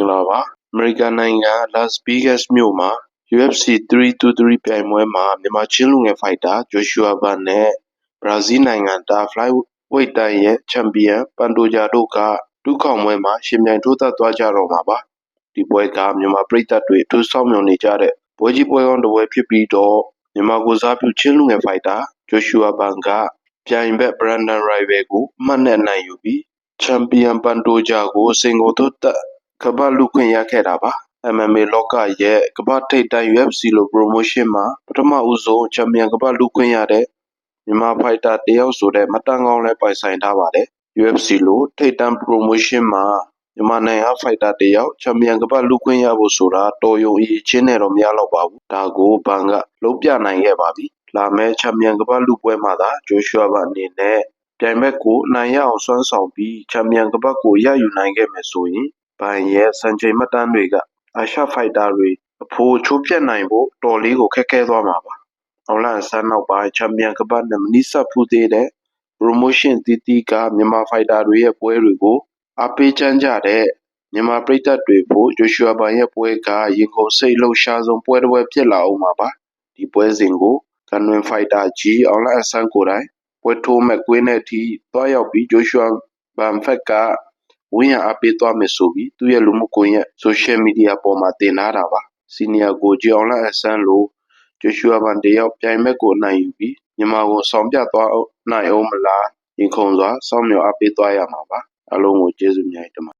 င်္ဂလာပါ အမေရိကန်နိုင်ငံ Las Vegas မြို့မှာ UFC 323 ပြိုင်ပွဲမှာ မြန်မာချင်းလူငယ်ဖိုက်တာဂျိုရှူအာဗန်နဲ့ ဘရာဇီးနိုင်ငံသား ဖလိုက်ဝိတ်တန်းရဲ့ ချန်ပီယံပန်တိုဂျာတို့ကဒုခေါင်ပွဲမှာရှင်ပြိုင်ထိုးသက်သွားကြတော့မှာပါ ဒီပွဲက မြန်မာပြည်သက်တွေ အထူးဆောင်မြော်နေကြတဲ့ ပွဲကြီးပွဲကောင်းတစ်ပွဲဖြစ်ပြီးတော့ မြန်မာကိုစားပြု ချင်းလူငယ်ဖိုက်တာဂျိုရှူအာဗန်ကပြိုင်ဘက်ဘရန်ဒန်ရိုင်ဗယ်ကို အမှတ်နဲ့ အနိုင်ယူပြီး ချန်ပီယံပန်တိုဂျာကိုစင်ကိုသွတ်သ က်ကမ္ဘာလူခွင့်ရခဲ့တာပါ MMA လောကရဲ့ ကမ္ဘာထိပ်တန်း UFC လို promotion မှာ ပထမဦးဆုံး ချန်ပီယံကမ္ဘာလူခွင့်ရတဲ့ မြန်မာဖိုက်တာတယောက်ဆိုတဲ့မတန်ကောင်းလဲပိုင်ဆိုင်ထားပါတယ် UFC လို ထိပ်တန်း promotion မှာ မြန်မာနိုင်ငံဖိုက်တာတယောက် ချန်ပီယံကမ္ဘာလူခွင့်ရဖို့ဆိုတာ တော်ရုံအရေးချင်းနဲ့တော့ မရတော့ပါဘူး ဒါကို ဘန်က လုံးပြနိုင်ခဲ့ပါပြီ လာမယ့် ချန်ပီယံကမ္ဘာလူပွဲမှာသာဂျိုရှူအာဘန်အနေနဲ့ ပြိုင်ဘက်ကိုနိုင်ရအောင် စွမ်းဆောင်ပြီး ချန်ပီယံကပတ်ကို ရယူနိုင်ခဲ့မယ်ဆိုရင် ဘန်ရဲ့ စံချိန်မှတ်တမ်းတွေက အာရှဖိုက်တာတွေအဖိုးချိုးပြတ်နိုင်ဖို့တော်လေးကို ခက်ခဲသွားမှာပါ။အောင်လန်ဆန်းနောက်ပိုင်း ချန်ပီယံကပတ်နဲ့ မနိဆက်ဖူးသေးတဲ့ promotion တီးတီးက မြန်မာဖိုက်တာတွေရဲ့ပွဲတွေကို အားပေးချမ်းကြတဲ့ မြန်မာပြည်သက်တွေဖို့ဂျိုရှူအာဘန်ရဲ့ပွဲက ရင်ကုန်စိတ်လှုပ်ရှားဆုံးပွဲတစ်ပွဲဖြစ်လာအောင်ပါပါ။ဒီပွဲစဉ်ကို ကန်ဝင်ဖိုက်တာကြီး အောင်လန်ဆန်းကိုယ်တိုင် ပွဲထိုးမဲ့ကွင်းနဲ့ထိတွားရောက်ပြီးဂျိုရှူအာဘန်ဖက်က ဝင်းရအားပေးသွားမယ်ဆိုပြီးသူ့ရဲ့လူမှုကွန်ရက်ဆိုရှယ်မီဒီယာပေါ်မှာတင်ထားတာပါ စီနီယာကိုကြီးအောင်လအဆန်းလိုဂျိုရှူအာဘန်တယောက်ပြိုင်ဘက်ကိုနိုင်ယူပြီးမြန်မာကိုဆောင်ပြသွားနိုင်အောင်မလားရင်ခုန်စွာ စောင့်မျှော်အားပေးသွားရမှာပါအလုံးကိုကျေးဇူးများတင်ပါ